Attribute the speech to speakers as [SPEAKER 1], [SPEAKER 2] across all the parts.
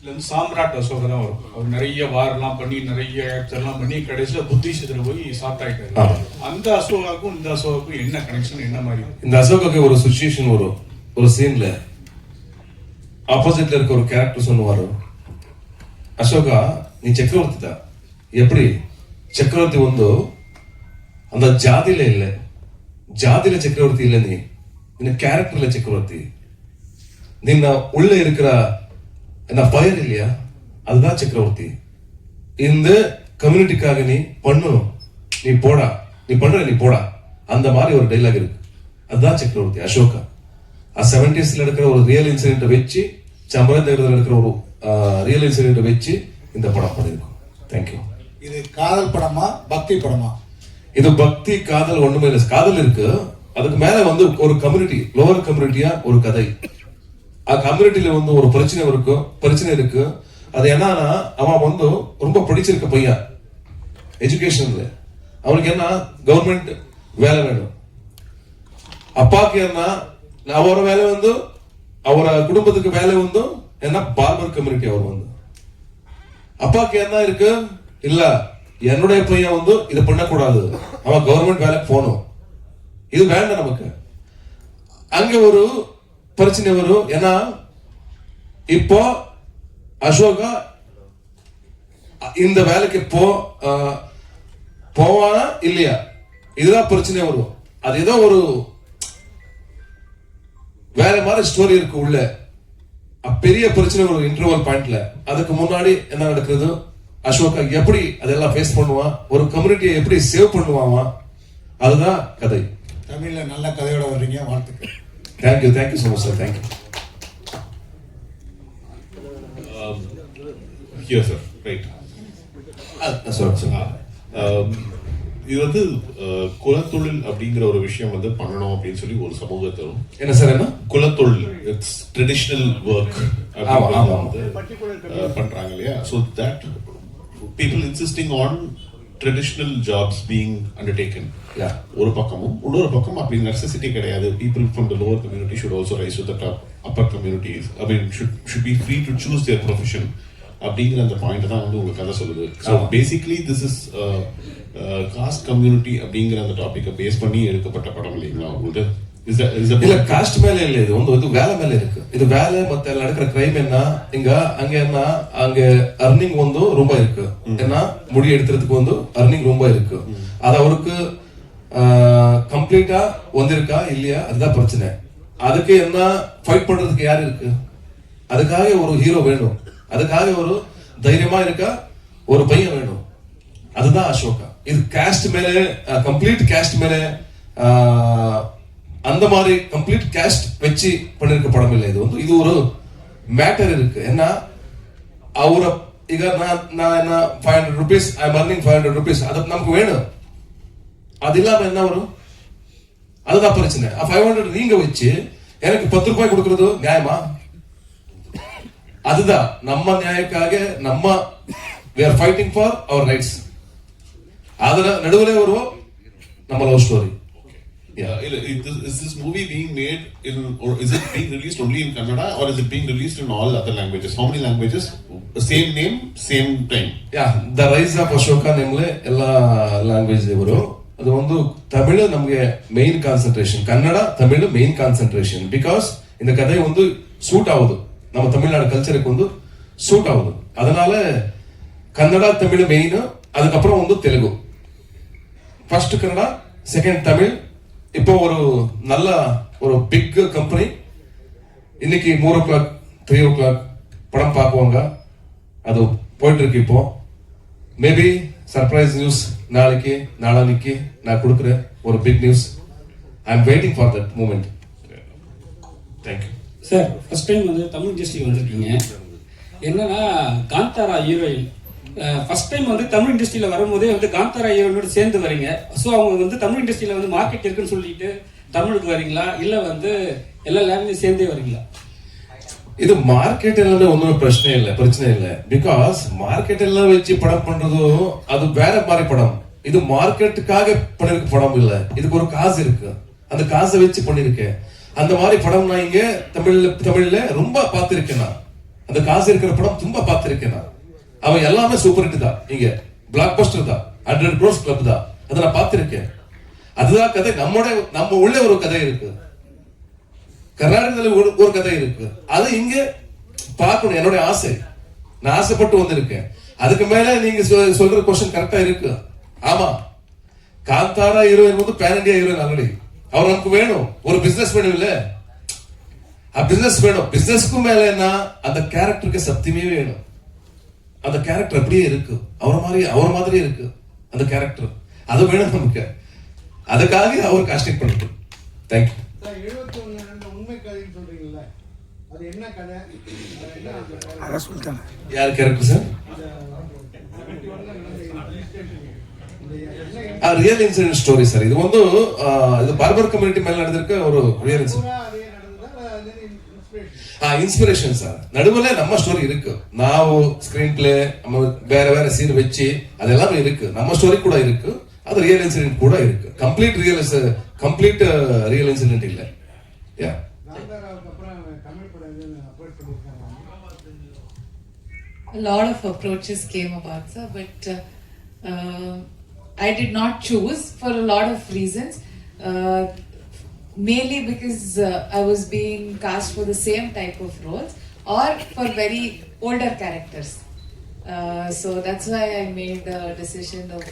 [SPEAKER 1] இல்லைன்னு சாம்ராட் அசோகர் தான் அவர் நிறைய வாரெல்லாம் பண்ணி நிறைய ஆக்டர்லாம் பண்ணி கடைசியில் புத்திசத்தில் போய் சாப்பிட்டாயிட்டாரு அந்த அசோகாக்கும் இந்த அசோகாக்கும் என்ன கனெக்ஷன் என்ன மாதிரி
[SPEAKER 2] இந்த அசோகாக்கு ஒரு சுச்சுவேஷன் வரும் ஒரு சீன்ல ஆப்போசிட்ல இருக்க ஒரு கேரக்டர் சொல்லுவாரு ಅಶೋಕ ನೀ ಚಕ್ರವರ್ತಿದ எப்படி சக்கரவர்த்தி வந்து அந்த ಜಾತಿಲೇ ಇಲ್ಲ ಜಾತಿಲ சக்கரவர்த்தி ಇಲ್ಲ நீ ನಿನ್ನ ಕ್ಯಾರೆಕ್ಟರ್ಲ சக்கரவர்த்தி ನಿನ್ನ ಉಳ್ಳ இருக்கிற என்ன ஃபயர் இல்லையா? அதுதான் சக்கரவர்த்தி. இந்த கம்யூனிட்டிக்காக நீ பண்ணணும். நீ போடா. நீ பண்ற நீ போடா. அந்த மாதிரி ஒரு டைலாக் இருக்கு. அதுதான் சக்கரவர்த்தி அசோகா. செவன்டிஸ்ல இருக்கிற ஒரு ரியல் இன்சிடென்ட் வச்சு சம்பரநகரத்தில் இருக்கிற ஒரு ரியல் இன்சிடென்ட் வச்சு இந்த படம் பண்ணியிருக்கோம் தேங்க்யூ
[SPEAKER 3] இது காதல் படமா பக்தி படமா?
[SPEAKER 2] இது பக்தி காதல் ஒண்ணுமே இல்லை. காதல் இருக்கு. அதுக்கு மேல வந்து ஒரு கம்யூனிட்டி லோவர் கம்யூனிட்டியா ஒரு கதை. கம்யூனிட்டியில வந்து ஒரு பிரச்சனை இருக்கும் பிரச்சனை இருக்கு. அது என்னன்னா அவன் வந்து ரொம்ப பிடிச்சிருக்க பையன். எஜுகேஷன்ல அவனுக்கு என்ன கவர்மெண்ட் வேலை வேணும். அப்பாவுக்கு என்ன அவரோட வேலை வந்து அவரோட குடும்பத்துக்கு வேலை வந்து என்ன பார்பர் கம்யூனிட்டி அவர் வந்து. அப்பாக்கு என்ன இருக்கு? இல்ல என்னுடைய பையன் வந்து இதை பண்ணக்கூடாது. அவன் கவர்மெண்ட் வேலைக்கு போகணும். இது வேண்டாம் நமக்கு. அங்க ஒரு பிரச்சனை வரும். ஏன்னா இப்போ அசோகா இந்த வேலைக்கு போ போவானா இல்லையா? இதுதான் பிரச்சனை வரும். அது ஏதோ ஒரு வேற மாதிரி ஸ்டோரி இருக்கு உள்ள. பெரிய பிரச்சனை ஒரு இன்டர்வல் பாயிண்ட்ல அதுக்கு முன்னாடி என்ன நடக்குது? அசோகா எப்படி அதெல்லாம் ஃபேஸ் பண்ணுவான்? ஒரு கம்யூனிட்டியை எப்படி சேவ் பண்ணுவாமா அதுதான் கதை.
[SPEAKER 3] தமிழ்ல நல்ல கதையோட வர்றீங்க வாழ்த்துக்கள்.
[SPEAKER 2] Thank you thank you so much
[SPEAKER 4] sir thank you
[SPEAKER 2] here sir right sir sir
[SPEAKER 4] Um, இது வந்து குலத்தொழில் அப்படிங்கிற ஒரு விஷயம் வந்து பண்ணணும் அப்படின்னு சொல்லி ஒரு சமூகத்திலும்
[SPEAKER 2] என்ன சார் என்ன?
[SPEAKER 4] குலத்தொழில் இட்ஸ் ட்ரெடிஷ்னல் ஒர்க். வந்து பண்றாங்க இல்லையா? So that people insisting on traditional jobs being undertaken
[SPEAKER 2] Yeah.
[SPEAKER 4] ஒரு பக்கமும் இன்னொரு பக்கம் அப்படி நெசசிட்டி கிடையாது. People from the lower community should also rise to the top upper communities I mean should should be free to choose their profession அப்படிங்கிற அந்த point தான் வந்து உங்க கதை சொல்லுது.
[SPEAKER 2] So.
[SPEAKER 4] Basically this is caste community அப்படிங்கிற அந்த டாபிக்கை பேஸ் பண்ணி எடுக்கப்பட்ட படம் இல்லைங்களா உங்களுக்கு
[SPEAKER 2] இல்ல காஸ்ட் மேல இல்ல இது வந்து இது வேலை மேல இருக்கு. இது வேலை மத்த நடக்கிற கிரைம் என்ன? இங்க அங்க என்ன? அங்க அர்னிங் வந்து ரொம்ப இருக்கு. ஏன்னா முடி எடுக்கிறதுக்கு வந்து அர்னிங் ரொம்ப இருக்கு. அது அவருக்கு கம்ப்ளீட்டா வந்திருக்கா? இல்லையா? அதுதான் பிரச்சனை. அதுக்கு என்ன ஃபைட் பண்றதுக்கு யார் இருக்கு? அதுக்காக ஒரு ஹீரோ வேணும். அதுக்காக ஒரு தைரியமா இருக்கா? ஒரு பையன் வேணும். அதுதான் அசோகா. இது காஸ்ட் மேல கம்ப்ளீட் காஸ்ட் மேல அந்த மாதிரி கம்ப்ளீட் கேஸ்ட் வச்சு பண்ணிருக்க படம் இல்லை இது வந்து இது ஒரு மேட்டர் இருக்கு. என்ன அவரை ಈಗ நான் நான் என்ன five hundred rupees I morning five hundred rupees அது நமக்கு வேணும். அது இல்லாமல் என்ன வரும்? அதுதான் பிரச்சனை. ஃபைவ் ஹண்ட்ரட் நீங்க வச்சு எனக்கு பத்து ரூபாய் கொடுக்கறது நியாயமா? அதுதான். நம்ம நியாயக்காக நம்ம we are fighting for our rights அதுல நடுவில் வருவோம் நம்ம love story
[SPEAKER 4] Yeah, is this, is this movie being made in, or is it being released only in Kannada, or is it being released in all other languages? How many languages? Same name, same time.
[SPEAKER 2] Yeah the rise of Ashoka ನಿಮ್ಲೆ ಎಲ್ಲ language ಇವರು ಅದು ಒಂದು ತಮಿಳು ನಮಗೆ main concentration Kannada Tamil main concentration because இந்த கதை வந்து suit ஆகுது நம்ம தமிழ்நாடு கல்ச்சருக்கு வந்து சூட் ஆகுது அதனால கன்னட தமிழ் மெயின் அதுக்கப்புறம் வந்து தெலுங்கு ஃபர்ஸ்ட் கன்னடா செகண்ட் தமிழ் இப்போ ஒரு நல்ல ஒரு பிக் கம்பெனி இன்னைக்கு மூர் o'clock three o'clock படம் பார்க்குவாங்க. அது போயிட்டு இருக்கு இப்போ. மேபி சர்ப்ரைஸ் நியூஸ் நாளைக்கு நாளானிக்கு நான் கொடுக்குறேன் ஒரு big news I am waiting for that moment
[SPEAKER 5] thank you sir first time வந்து தமிழ் இண்டஸ்ட்ரி வந்திருக்கீங்க. என்னன்னா காந்தாரா ஹீரோயின் ஃபர்ஸ்ட் டைம் வந்து தமிழ் இண்டஸ்ட்ரியில் வரும்போதே வந்து காந்தாரா ஹீரோயினோட சேர்ந்து வரீங்க. ஸோ அவங்க வந்து தமிழ் இண்டஸ்ட்ரியில் வந்து மார்க்கெட் இருக்குன்னு சொல்லிட்டு தமிழுக்கு வரீங்களா? இல்லை வந்து எல்லா லேங்குவேஜ் சேர்ந்தே வரீங்களா?
[SPEAKER 2] இது மார்க்கெட் எல்லாமே ஒன்றும் பிரச்சனை இல்லை பிரச்சனை இல்லை. பிகாஸ் மார்க்கெட் எல்லாம் வச்சு படம் பண்றதும் அது வேற மாதிரி படம். இது மார்க்கெட்டுக்காக பண்ணிருக்க படம் இல்லை. இதுக்கு ஒரு காசு இருக்கு. அந்த காசை வச்சு பண்ணிருக்கேன். அந்த மாதிரி படம் நான் இங்க தமிழ்ல தமிழ்ல ரொம்ப பார்த்திருக்கேன் நான். அந்த காசு இருக்கிற படம் ரொம்ப பார்த்திருக்கேன் நான். அவன் எல்லாமே சூப்பர் ஹிட் தான். இங்க பிளாக் பஸ்டர் தான். ஹண்ட்ரட் க்ரோஸ் கிளப் தான். அதை நான் பார்த்திருக்கேன். அதுதான் கதை. நம்மோட நம்ம உள்ள ஒரு கதை இருக்கு. கர்நாடகத்துல ஒரு ஒரு கதை இருக்கு. அது இங்க பார்க்கணும். என்னுடைய ஆசை. நான் ஆசைப்பட்டு வந்திருக்கேன். அதுக்கு மேல நீங்க சொல்ற கொஸ்டின் கரெக்டா இருக்கு. ஆமா. காந்தாரா ஹீரோயின் வந்து பேன் இண்டியா ஹீரோயின் ஆல்ரெடி அவர் நமக்கு வேணும். ஒரு பிசினஸ் வேணும் இல்ல? பிசினஸ் வேணும். பிசினஸ்க்கும் மேல என்ன அந்த கேரக்டருக்கு சத்தியமே வேணும். அந்த கேரக்டர் அப்படியே இருக்கு. அவர் மாதிரி அவர் மாதிரி இருக்கு அந்த கேரக்டர் அது வேணும் நமக்கு. அதுக்காக அவர் காஸ்டிங் பண்ணிட்டு தேங்க்யூ யார் character sir? Real incident story sir. இது வந்து இது பார்பர் கம்யூனிட்டி மேல நடந்திருக்க ஒரு ரியல் இன்சிடென்ட் ಇನ್ಸ್ಪಿರೇಷನ್ ಸರ್ ನಡುವಲ್ಲೇ ನಮ್ಮ ಸ್ಟೋರಿ இருக்கு ನಾವು ಸ್ಕ್ರೀನ್ ಪ್ಲೇ நம்ம வேற வேற சீன் வச்சு அதெல்லாம் இருக்கு நம்ம ஸ்டோரி கூட இருக்கு அது ரியல் இன்சிடென்ட் கூட இருக்கு complete real complete real incident இல்ல யா
[SPEAKER 6] காந்தாராவுக்கு அப்புறம் தமிழ் படம் எதுவும் அப்ரோச் பண்ணியிருக்காங்க
[SPEAKER 7] A lot of approaches came about, sir, but uh, uh, I did not choose for a lot of reasons. Uh, mainly because uh, I was being cast for the same type of roles or for very older characters. Uh, so that's why I made the decision of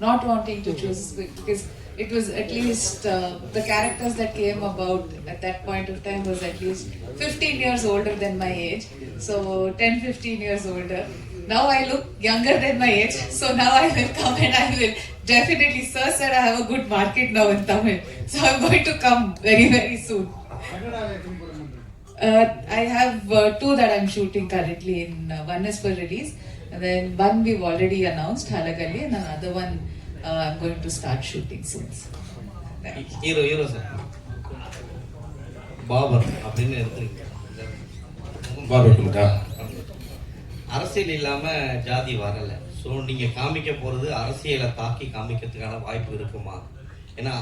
[SPEAKER 7] not wanting to choose because it was at least uh, the characters that came about at that point of time was at least 15 years older than my age. So 10, 15 years older. Now I look younger than my age. So now I will come and I will definitely, sir said I have a good market now in Tamil. So I'm going to come very, very soon.
[SPEAKER 6] கன்னடாவில் எத்தனை படம் பண்றீங்க
[SPEAKER 7] Uh, I have uh, two that I'm shooting currently. In uh, one is for release, and then one we've already announced, Halagali, and another one uh, I'm going to start shooting soon.
[SPEAKER 8] Hero hero sir Babur அப்படின்னு எடுத்துருக்கீங்க
[SPEAKER 2] பார்வட்டுங்களா
[SPEAKER 8] அரசியல் இல்லாம ஜாதி வரல. So நீங்க காமிக்க போறது அரசியலை தாக்கி காமிக்கிறதுக்கான வாய்ப்பு இருக்குமா? ஏன்னா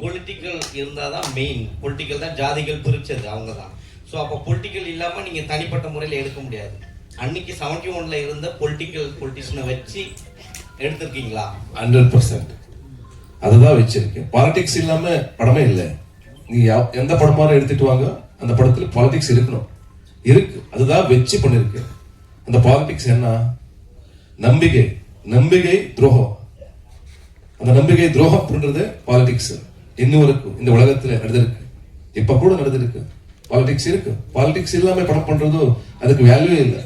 [SPEAKER 8] பொலிட்டிக்கல் இருந்தாதான் மெயின் பொலிட்டிக்கல் தான் ஜாதிகள் பிரிச்சது அவங்க தான் ஸோ அப்போ பொலிட்டிக்கல் இல்லாம நீங்க தனிப்பட்ட முறையில் எடுக்க முடியாது. அன்னைக்கு செவன்டி ஒன்ல இருந்த பொலிட்டிக்கல் பொலிட்டிஷனை வச்சு எடுத்திருக்கீங்களா?
[SPEAKER 2] ஹண்ட்ரட் பர்சன்ட் அதுதான் வச்சிருக்கேன். பாலிடிக்ஸ் இல்லாம படமே இல்லை. நீங்க எந்த படமாரும் எடுத்துட்டு வாங்க அந்த படத்துல பாலிடிக்ஸ் இருக்கணும். இருக்கு. அதுதான் வச்சு பண்ணிருக்கேன். அந்த பாலிடிக்ஸ் என்ன? நம்பிக்கை. நம்பிக்கை துரோகம். அந்த நம்பிக்கை துரோகம் அப்படின்றது பாலிடிக்ஸ் இன்னும் இருக்கு. இந்த உலகத்துல நடந்திருக்கு. இப்ப கூட நடந்திருக்கு. பாலிடிக்ஸ் இருக்கு. பாலிடிக்ஸ் இல்லாம படம் பண்றதோ அதுக்கு வேல்யூ இல்லை.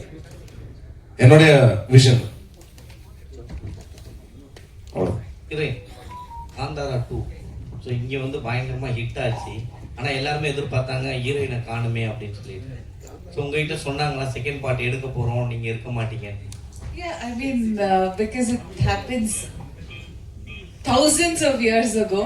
[SPEAKER 2] என்னுடைய விஷன் அவ்வளவு
[SPEAKER 8] காந்தாரா டூ ஸோ இங்கே வந்து பயங்கரமாக ஹிட் ஆச்சு. ஆனால் எல்லாருமே எதிர்பார்த்தாங்க ஹீரோயினை காணுமே அப்படின்னு சொல்லிட்டு. ஸோ உங்ககிட்ட சொன்னாங்களா செகண்ட் பார்ட் எடுக்க போகிறோம் நீங்கள் இருக்க மாட்டீங்க
[SPEAKER 7] Yeah, I mean, uh, because it happens thousands of years ago.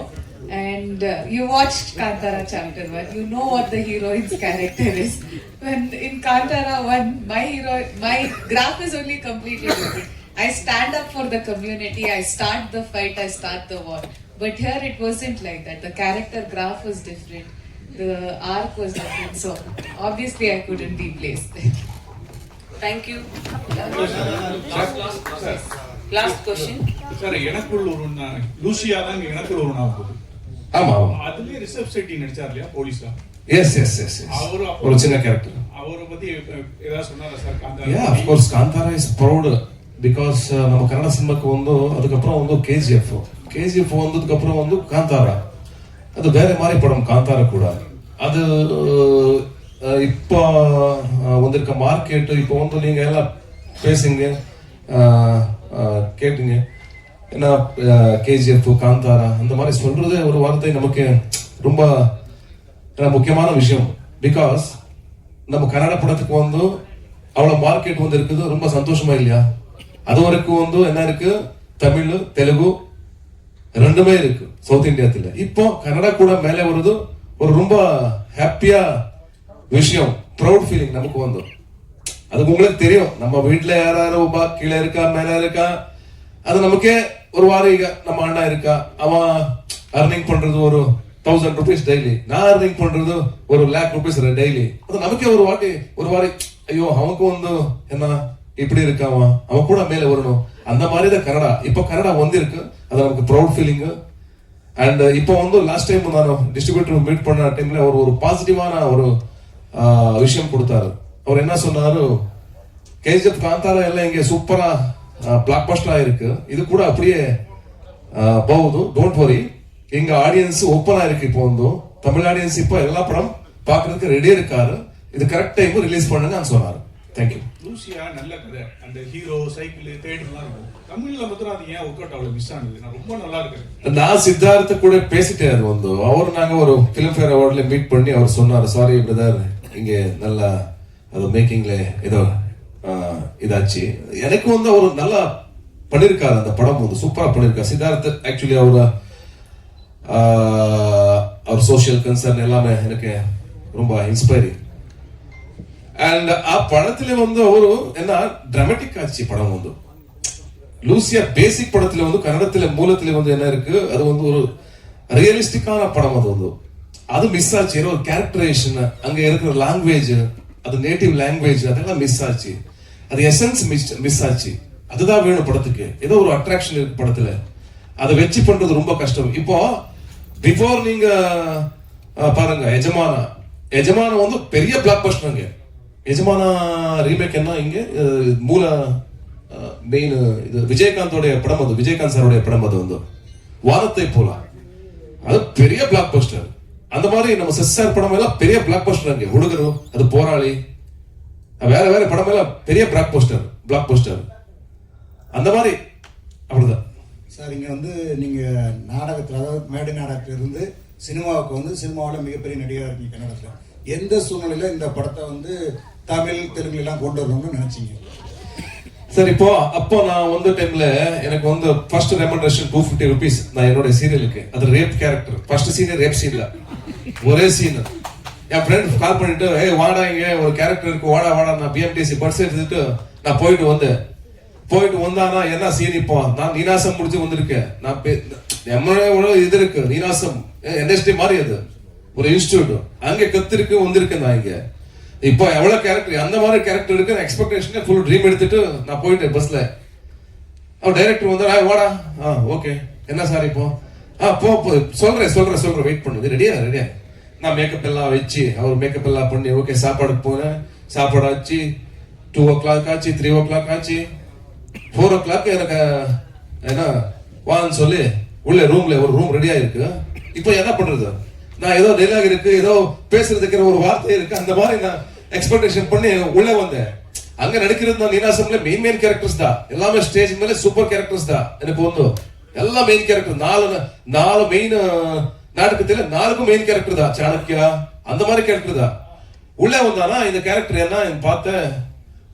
[SPEAKER 7] And uh, you watched Kantara chapter 1, you know what the heroine's character is. When in Kantara 1, my hero, my graph is only completely different. I stand up for the community, I start the fight, I start the war. But here it wasn't like that. The character graph was different, the arc was different. So obviously I couldn't be placed.
[SPEAKER 9] Thank you. Last, question.
[SPEAKER 1] Sir எனக்குள் ஒருவனா Lucia தான் எனக்குள்ள ஒருவனா போகுது
[SPEAKER 2] ஆமா
[SPEAKER 1] அதுலயே reserve Shetty நடிச்சார் இல்லையா போலீஸா
[SPEAKER 2] S S S
[SPEAKER 1] அவரு
[SPEAKER 2] ஒரு சின்ன கேரக்டர்
[SPEAKER 1] அவரை பத்தி ஏதாவது சொன்னாரா
[SPEAKER 2] sir Kantara course Kantara is proud because நம்ம கன்னட சினிமாக்கு வந்து அதுக்கப்புறம் வந்து கேஜிஎஃப் கேஜிஎஃப் வந்ததுக்கப்புறம் வந்து காந்தாரா அது ಬೇರೆ ಮಾರಿ ಪಡಮ್ ಕಾಂತಾರ ಕೂಡ அது இப்போ வந்திருக்க மார்க்கெட்டு இப்போ வந்து நீங்கள் எல்லாம் பேசுங்க. கேட்டுங்க. ஏன்னா கேஜிஎஃப் காந்தாரா அந்த மாதிரி சொல்கிறதே ஒரு வார்த்தை நமக்கு ரொம்ப முக்கியமான விஷயம். பிகாஸ் நம்ம கன்னட படத்துக்கு வந்து அவ்வளோ மார்க்கெட் வந்து இருக்குது ரொம்ப சந்தோஷமா இல்லையா? அது வரைக்கும் வந்து என்ன இருக்கு? தமிழ் தெலுங்கு ரெண்டுமே இருக்கு சவுத் இந்தியாத்துல இப்போ கன்னடா கூட மேலே வருது ஒரு ரொம்ப ஹாப்பியா விஷயம் ப்ரௌட் ஃபீலிங் நமக்கு வந்துடும் அது உங்களுக்கு தெரியும் நம்ம வீட்டில் யாராரு கீழே இருக்கா மேலே இருக்கா? அது நமக்கே ஒரு வாரிக நம்ம அண்ணா இருக்கா? அவன் அர்னிங் பண்றது ஒரு தௌசண்ட் ருபீஸ் டெய்லி நான் அர்னிங் பண்றது ஒரு லேக் ருபீஸ் டெய்லி அது நமக்கே ஒரு வாட்டி ஒரு வாரி ஐயோ அவனுக்கு வந்து என்ன இப்படி இருக்கான் அவன். கூட மேலே வரணும். அந்த மாதிரி தான் கனடா. இப்போ கனடா வந்திருக்கு. அது நமக்கு ப்ரௌட் ஃபீலிங்கு அண்ட் uh, இப்போ வந்து லாஸ்ட் டைம் நான் டிஸ்ட்ரிபியூட்டர் மீட் பண்ண டைம்ல அவர் ஒரு பாசிட்டிவான ஒரு விஷயம் கொடுத்தாரு. அவர் என்ன சொன்னாரு? கேஜிஎஃப் காந்தாரா எல்லாம் இங்கே சூப்பரா பிளாக் பஸ்டரா இருக்கு. இது கூட அப்படியே போகுது. டோன்ட் வரி எங்க ஆடியன்ஸ் ஓப்பனா இருக்கு இப்போ வந்து. தமிழ் ஆடியன்ஸ் இப்போ எல்லா படம் பாக்குறதுக்கு ரெடியா இருக்காரு. இது கரெக்ட் டைம் ரிலீஸ் பண்ணுங்க சொன்னாரு. தேங்க்யூ
[SPEAKER 1] லூசியா நல்ல கதை. அந்த ஹீரோ சைக்கிள் தேட்டர்லாம் இருக்கும். தமிழ்ல மாத்திரம் அது ஏன் ஒர்க் அவுட் அவ்வளவு மிஸ் ஆனது நான் ரொம்ப நல்லா இருக்கேன்
[SPEAKER 2] நான் சித்தார்த்த கூட பேசிட்டேன் அது வந்து அவர் நாங்க ஒரு பிலிம் ஃபேர் அவார்ட்ல மீட் பண்ணி அவர் சொன்னார் சாரி பிரதர் இங்க நல்ல அது மேக்கிங்ல ஏதோ ஆஹ், இதாச்சு எனக்கு வந்து அவர் நல்லா பண்ணிருக்காரு அந்த படம் வந்து சூப்பரா பண்ணிருக்காரு சித்தார்த் ஆக்சுவலி அவர் அவர் சோஷியல் கன்சர்ன் எல்லாமே எனக்கு ரொம்ப இன்ஸ்பைரிங் ಅಂಡ್ ಆ ಪಡದಲ್ಲಿ ಒಂದು ಅವರು என்ன ಡ್ರಾಮಾಟಿಕ್ ஆச்சு படம் வந்து லூசியா பேசிக் படத்துல வந்து கன்னடத்துல மூலத்துல வந்து என்ன இருக்கு? அது வந்து ஒரு ரியலிஸ்டிக்கான படம் அது வந்து. அது மிஸ் ஆச்சு. ஏன்னா ஒரு கேரக்டரைசேஷன் அங்க இருக்கிற லாங்குவேஜ் அது நேட்டிவ் லாங்குவேஜ் அதெல்லாம் மிஸ் ஆச்சு. அது எசன்ஸ் மிஸ் மிஸ் ஆச்சு. அதுதான் வேணும் படத்துக்கு. ஏதோ ஒரு அட்ராக்ஷன் இருக்கு படத்துல. அதை வச்சு பண்றது ரொம்ப கஷ்டம். இப்போ பிஃபோர் நீங்க பாருங்க எஜமானா. எஜமானா வந்து பெரிய பிளாக் பஸ்டருங்க எஜமானா ரீமேக் என்ன இங்க? மூல மெயின் இது விஜயகாந்தோடைய படம் அது விஜயகாந்த் சாருடைய படம் அது வந்து. வாரத்தை போல. அது பெரிய பிளாக் பஸ்டர் அந்த மாதிரி நம்ம செஸ்ஆர் படம் எல்லாம் பெரிய பிளாக் பஸ்டர் அங்கே. ஒழுகரும் அது போராளி. வேற வேற படம் எல்லாம் பெரிய பிளாக் போஸ்டர் பிளாக் போஸ்டர் அந்த மாதிரி அவ்வளோதான்
[SPEAKER 3] சார் இங்கே வந்து நீங்கள் நாடகத்தில் அதாவது மேடை நாடகத்தில் இருந்து சினிமாவுக்கு வந்து சினிமாவில் மிகப்பெரிய நடிகராக இருக்கீங்க கன்னடத்தில். எந்த சூழ்நிலையில் இந்த படத்தை வந்து தமிழ் தெலுங்குலாம் கொண்டு வரணும்னு நினச்சிங்க?
[SPEAKER 2] சார் இப்போ அப்போ நான் வந்த டைம்ல எனக்கு வந்து first remuneration two fifty rupees நான் என்னோட சீரியலுக்கு அது rape character first scene rape சீன்ல ஒரே சீன் என் ஃப்ரெண்ட் கால் பண்ணிட்டு ஏய் வாடா இங்க. ஒரு கேரக்டர் இருக்கு. வாடா வாடா. நான் பிஎம்டிசி பர்ஸ் எடுத்துட்டு நான் போயிட்டு வந்தேன். போயிட்டு வந்தானா என்ன சீன் இப்போ? நான் நீனாசம் முடிச்சு வந்திருக்கேன். நான் பே- நம்மளோட இது இருக்கு. நீனாசம். என்எஸ்டி மாதிரி அது. ஒரு இன்ஸ்டியூட் அங்கே கத்திருக்கு வந்திருக்கேன் நான் இங்கே. இப்போ எவ்வளோ கேரக்டர் அந்த மாதிரி கேரக்டர் இருக்கு எக்ஸ்பெக்டேஷன் ஃபுல் ட்ரீம் எடுத்துட்டு நான் போயிட்டேன் பஸ்ல அவன் டைரக்டர் வந்து "ஆ, வாடா. ஆ ஓகே என்ன சார் இப்போ? ஆ போ சொல்கிறேன் சொல்கிறேன் சொல்கிறேன் வெயிட் பண்ணுது ரெடியா ரெடியா நான் மேக்கப் எல்லாம் வச்சு அவர் மேக்கப் எல்லாம் பண்ணி ஓகே சாப்பாடுக்கு போனேன் சாப்பாடு ஆச்சு. டூ ஓ கிளாக் ஆச்சு த்ரீ ஓ கிளாக் ஆச்சு. ஃபோர் ஓ கிளாக் எனக்கு என்ன வான்னு சொல்லி உள்ள ரூம்ல ஒரு ரூம் ரெடியா இருக்கு இப்போ என்ன பண்றது? நான் ஏதோ டெய்லாக் இருக்கு ஏதோ பேசுறதுக்கு ஒரு வார்த்தை இருக்கு. அந்த மாதிரி நான் எக்ஸ்பெக்டேஷன் பண்ணி உள்ளே வந்தேன் அங்க நடிக்கிறது நான் நீனாசம்ல மெயின் மெயின் கேரக்டர்ஸ் தான். எல்லாமே ஸ்டேஜ் மேலே சூப்பர் கேரக்டர்ஸ் தான். எனக்கு வந்து எல்லாம் மெயின் கேரக்டர் நாலு நாலு மெயின் நாடகத்துல நாலுக்கும் மெயின் கேரக்டர் தான். சாணக்கியா அந்த மாதிரி கேரக்டர் தான். உள்ளே வந்தானா இந்த கேரக்டர் என்ன பார்த்தேன்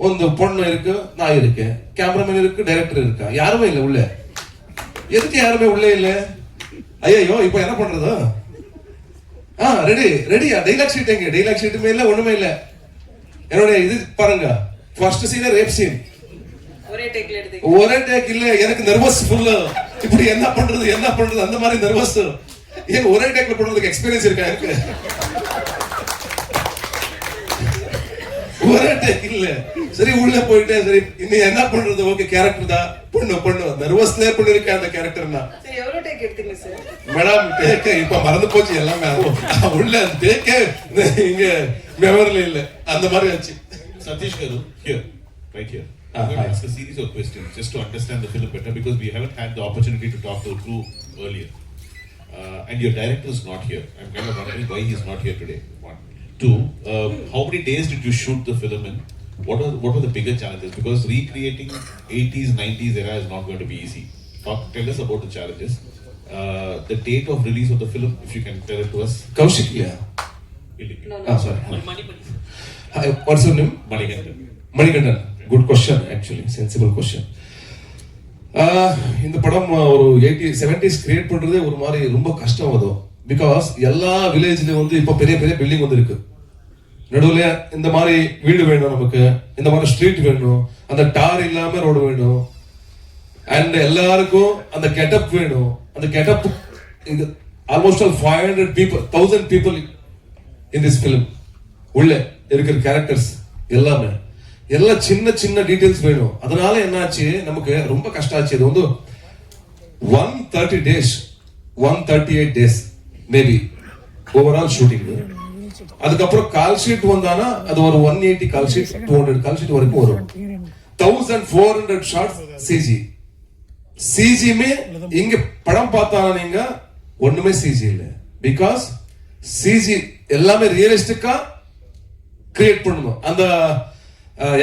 [SPEAKER 2] ಒಂದು பொண்ணு இருக்கு நான் இருக்கேன் கேமராமேன் இருக்கு டைரக்டர் இருக்கா? யாருமே இல்லை உள்ளே. எதுக்கு யாருமே உள்ளே இல்லை? ஐயோ இப்போ என்ன பண்றது? ஆ ரெடி ரெடியா டைலாக் ஷீட் எங்க? டைலாக் ஷீட்டுமே இல்லை ஒண்ணுமே இல்லை. என்னுடைய இது பாருங்க. ஃபர்ஸ்ட் சீன் ரேப் சீன்
[SPEAKER 9] ஒரே
[SPEAKER 2] டேக் இல்ல. எனக்கு நர்வஸ் ஃபுல் இப்படி என்ன பண்றது என்ன பண்றது அந்த மாதிரி நர்வஸ் ஏன் ஒரே டேக்ல பண்றதுக்கு எக்ஸ்பீரியன்ஸ் இருக்கா எனக்கு? ஒரே டேக் இல்ல. சரி உள்ள போயிட்டேன். சரி இன்னும் என்ன பண்றது? ஓகே கேரக்டர் தான். பண்ணு பண்ணு. நர்வஸ்லயே பண்ணிருக்கேன் அந்த கேரக்டர் நான்
[SPEAKER 9] சரி எவ்வளவு டேக் எடுத்தீங்க சார்
[SPEAKER 2] மேடம் டேக்க இப்ப மறந்து போச்சு எல்லாமே. உள்ள டேக்க இங்க மெமரில இல்ல அந்த மாதிரி ஆச்சு
[SPEAKER 4] Satish Garu, here, right here.
[SPEAKER 2] Ah,
[SPEAKER 4] I'm going
[SPEAKER 2] hi.
[SPEAKER 4] to ask a series of questions just to understand the film better because we haven't had the opportunity to talk to the crew earlier. Uh, and your director is not here. I'm kind of wondering why he's not here today. One. Two, um, how many days did you shoot the film in? What are what were the bigger challenges? Because recreating 80s, 90s era is not going to be easy. Talk, tell us about the challenges. Uh, the date of release of the film, if you can tell it to us.
[SPEAKER 2] Kaushik இல்லையா
[SPEAKER 9] No,
[SPEAKER 2] ah Sorry what's your name
[SPEAKER 4] Manikandan.
[SPEAKER 2] Manikandan good question actually sensible question இந்த படம் ஒரு eighty seventies create பண்றதே ஒரு மாதிரி ரொம்ப கஷ்டம் அது பிகாஸ் எல்லா வில்லேஜ்லயும் வந்து இப்போ பெரிய பெரிய பில்டிங் வந்து இருக்கு நடுவுல இந்த மாதிரி வீடு வேணும் நமக்கு. இந்த மாதிரி ஸ்ட்ரீட் வேணும். அந்த டார் இல்லாம ரோடு வேணும். அண்ட் எல்லாருக்கும் அந்த கெட்டப் வேணும். அந்த கெட்டப் இந்த almost all five hundred people thousand people in this film உள்ள இருக்கிற கேரக்டர்ஸ் எல்லாமே. எல்லாம் சின்ன சின்ன டீட்டெயில்ஸ் வேணும். அதனால என்னாச்சு? நமக்கு ரொம்ப கஷ்டம் ஆச்சு இது வந்து one thirty days one thirty eight days maybe overall shooting அதுக்கப்புறம் கால் ஷீட் வந்தானா அது ஒரு one eighty call sheet two hundred call sheet வரைக்கும் வரும். Thousand four hundred shots CG சிஜிமே இங்க படம் பார்த்தானா நீங்க? ஒண்ணுமே சிஜி இல்ல. பிகாஸ் சிஜி எல்லாமே ரியலிஸ்டிக்கா கிரியேட் பண்ணணும் அந்த அஹ்,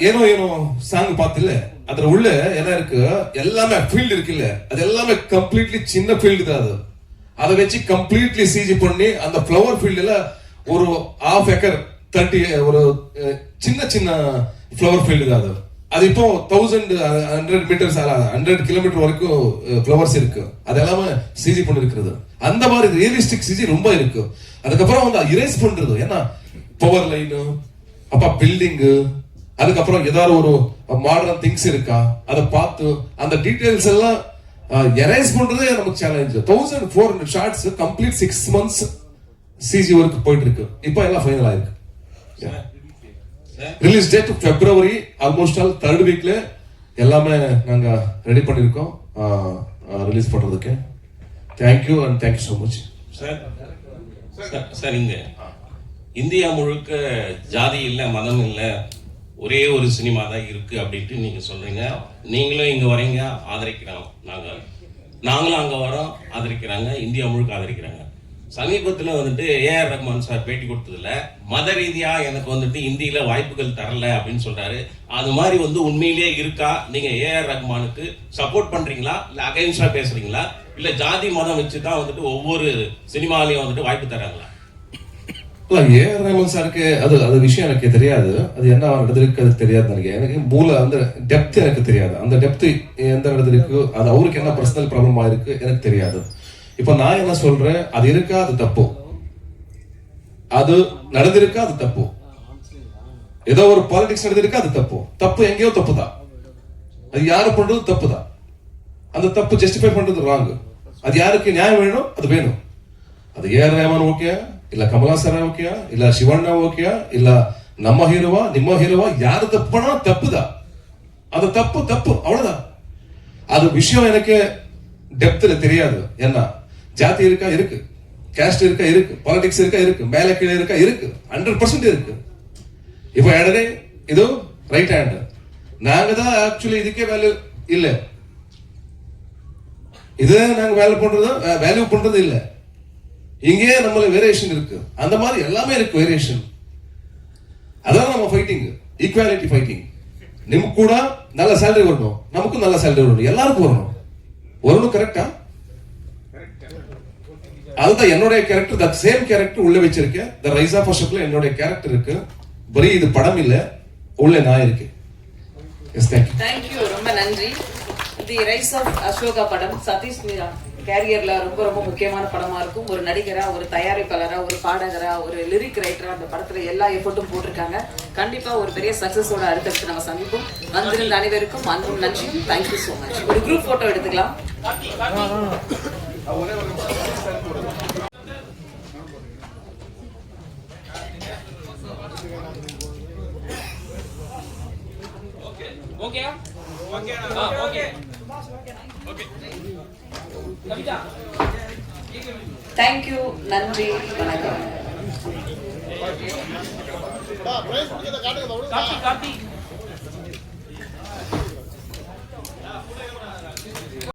[SPEAKER 2] ஏனோ ஏனோ சாங் பார்த்தில்ல? அதுல உள்ள என்ன இருக்கு? எல்லாமே ஃபீல்டு இருக்குல்ல? அது எல்லாமே கம்ப்ளீட்லி சின்ன ஃபீல்டு தான் அது. அதை வச்சு கம்ப்ளீட்லி சிஜி பண்ணி அந்த ஃப்ளவர் ஃபீல்டுல ஒரு ஆஃப் ஏக்கர் தேர்ட்டி ஒரு சின்ன சின்ன ஃப்ளவர் ஃபீல்டு தான் அது. அது இப்போ thousand hundred metres hundred kilometre வரைக்கும் ஃப்ளவர்ஸ் இருக்கு. அது எல்லாமே சிஜி பண்ணிருக்கிறது. அந்த மாதிரி ரியலிஸ்டிக் சிஜி ரொம்ப இருக்கு. அதுக்கப்புறம் வந்து இரேஸ் பண்றது. ஏன்னா பவர் லைனு அப்ப பில்டிங் அதுக்கப்புறம் ஏதாவது ஒரு மாடர்ன் திங்ஸ் இருக்கா அதை பார்த்து அந்த டீடைல்ஸ் எல்லாம் எரேஸ் பண்றதே நமக்கு challenge thousand four hundred shots complete six months CG work போயிட்டு இருக்கு. இப்போ எல்லாம் ஃபைனல் ஆயிருக்கு. Release date February almost all third வீக்ல எல்லாமே நாங்க ரெடி பண்ணிருக்கோம் ரிலீஸ் பண்றதுக்கு. Thank you and thank you
[SPEAKER 10] so much sir sir, sir இங்க இந்தியா முழுக்க ஜாதி இல்ல மதம் இல்ல ஒரே ஒரு சினிமா தான் இருக்கு அப்படின்ட்டு நீங்க சொல்றீங்க. நீங்களும் இங்க வரீங்க ஆதரிக்கிறோம் நாங்க நாங்களும் அங்க வரோம் ஆதரிக்கிறாங்க இந்தியா முழுக்க ஆதரிக்கிறாங்க. சமீபத்தில் வந்துட்டு ஏஆர் ரஹ்மான் சார் பேட்டி கொடுத்ததுல மத ரீதியாக எனக்கு வந்துட்டு இந்தியில் வாய்ப்புகள் தரல அப்படின்னு சொல்றாரு. அது மாதிரி வந்து உண்மையிலேயே இருக்கா? நீங்க ஏஆர் ரஹ்மானுக்கு சப்போர்ட் பண்றீங்களா? இல்லை அகைன்ஸ்டா பேசுறீங்களா? இல்லை ஜாதி மதம் வச்சு தான் வந்துட்டு ஒவ்வொரு சினிமாலையும் வந்துட்டு வாய்ப்பு தராங்களா
[SPEAKER 2] இல்ல ஏஆர் ரஹ்மான் சாருக்கு அது அது விஷயம் எனக்கு தெரியாது. அது என்ன இடத்துல இருக்கு அது தெரியாது எனக்கு எனக்கு மூல அந்த டெப்த் எனக்கு தெரியாது. அந்த டெப்த் எந்த இடத்துல இருக்கு அது அவருக்கு என்ன பர்சனல் ப்ராப்ளமாக இருக்கு எனக்கு தெரியாது. இப்போ நான் என்ன சொல்றேன்? அது இருக்கா? அது தப்பு. அது நடந்திருக்கா? அது தப்பு. ஏதோ ஒரு பாலிடிக்ஸ் நடந்திருக்கா? அது தப்பு. தப்பு எங்கேயோ தப்பு தான் அது யாரு பண்றது தப்பு தான் அந்த தப்பு ஜஸ்டிஃபை பண்றது ராங்கு அது யாருக்கு நியாயம் வேணும் அது வேணும். அது ஏஆர் ரஹ்மான் ஓகே இல்ல கமலா சார் ஓகேயா இல்ல சிவண்ணா ஓகேயா இல்ல நம்ம ஹீரோவா நிம்ம ஹீரோவா யாரு தப்புனா தப்பு தான் அந்த தப்பு தப்பு அவ்வளவுதான். அது விஷயம் எனக்கு டெப்த்ல தெரியாது. என்ன ஜாதி இருக்கா? இருக்கு. கேஸ்ட் இருக்கா? இருக்கு. பாலிடிக்ஸ் இருக்கா? இருக்கு. மேல கீழே இருக்கா? இருக்கு. ஹண்ட்ரட் பர்சன்ட் இருக்கு. இப்போ இடரே இது ரைட் ஹேண்ட் நாங்க தான் ஆக்சுவலி இதுக்கே வேல்யூ இல்லை. இதே நாங்க வேலை பண்றது வேல்யூ பண்றது இல்லை. இங்கேயே நம்மள வேரியேஷன் இருக்கு. அந்த மாதிரி எல்லாமே இருக்கு வேரியேஷன் அதான் நம்ம ஃபைட்டிங் ஈக்குவாலிட்டி ஃபைட்டிங் நிமக்கு கூட நல்ல சேலரி வரணும். நமக்கும் நல்ல சேலரி வரணும். எல்லாருக்கும் வரணும். வரணும் கரெக்டா அதுதான் என்னுடைய கேரக்டர் தட் சேம் கேரக்டர் உள்ள வச்சிருக்கேன். த ரைஸ் ஆஃப் அஷப்ல என்னுடைய கேரக்டர் இருக்கு. பரி இது படம் இல்ல. உள்ள நான் இருக்கேன். எஸ் தேங்க்யூ
[SPEAKER 9] தேங்க்யூ ரொம்ப நன்றி. தி ரைஸ் ஆஃப் அசோகா படம். சதீஷ் மீரா கேரியர்ல ரொம்ப ரொம்ப முக்கியமான படமா இருக்கும். ஒரு நடிகரா ஒரு தயாரிப்பாளரா ஒரு பாடகரா ஒரு லிரிக் ரைட்டரா அந்த படத்துல எல்லா எஃபர்ட்டும் போட்டிருக்காங்க. கண்டிப்பா ஒரு பெரிய சக்சஸோட அடுத்தடுத்து நம்ம சந்திப்போம். வந்திருந்த அனைவருக்கும் அன்பும் நன்றியும். தேங்க்யூ ஸோ மச் ஒரு குரூப் போட்டோ எடுத்துக்கலாம். தேங்க்யூ நன்றி வணக்கம்
[SPEAKER 6] பிரைஸ் கொடுக்கறத காட்டுங்க